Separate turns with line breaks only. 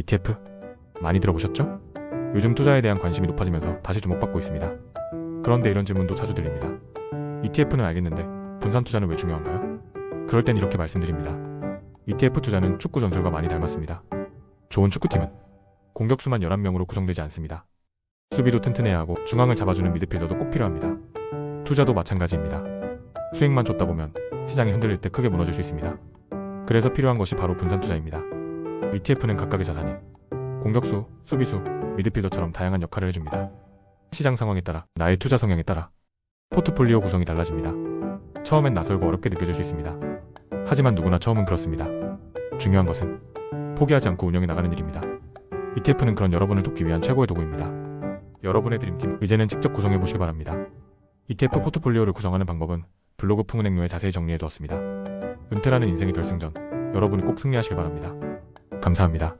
ETF? 많이 들어보셨죠? 요즘 투자에 대한 관심이 높아지면서 다시 주목받고 있습니다. 그런데 이런 질문도 자주 들립니다. ETF는 알겠는데 분산 투자는 왜 중요한가요? 그럴 땐 이렇게 말씀드립니다. ETF 투자는 축구 전술과 많이 닮았습니다. 좋은 축구팀은 공격수만 11명으로 구성되지 않습니다. 수비도 튼튼해야 하고 중앙을 잡아주는 미드필더도 꼭 필요합니다. 투자도 마찬가지입니다. 수익만 쫓다 보면 시장이 흔들릴 때 크게 무너질 수 있습니다. 그래서 필요한 것이 바로 분산 투자입니다. ETF는 각각의 자산이 공격수, 수비수, 미드필더처럼 다양한 역할을 해줍니다. 시장 상황에 따라 나의 투자 성향에 따라 포트폴리오 구성이 달라집니다. 처음엔 낯설고 어렵게 느껴질 수 있습니다. 하지만 누구나 처음은 그렇습니다. 중요한 것은 포기하지 않고 운영해 나가는 일입니다. ETF는 그런 여러분을 돕기 위한 최고의 도구입니다. 여러분의 드림팀 이제는 직접 구성해 보시기 바랍니다. ETF 포트폴리오를 구성하는 방법은 블로그 풍은행로에 자세히 정리해 두었습니다. 은퇴라는 인생의 결승전 여러분이 꼭 승리하시길 바랍니다. 감사합니다.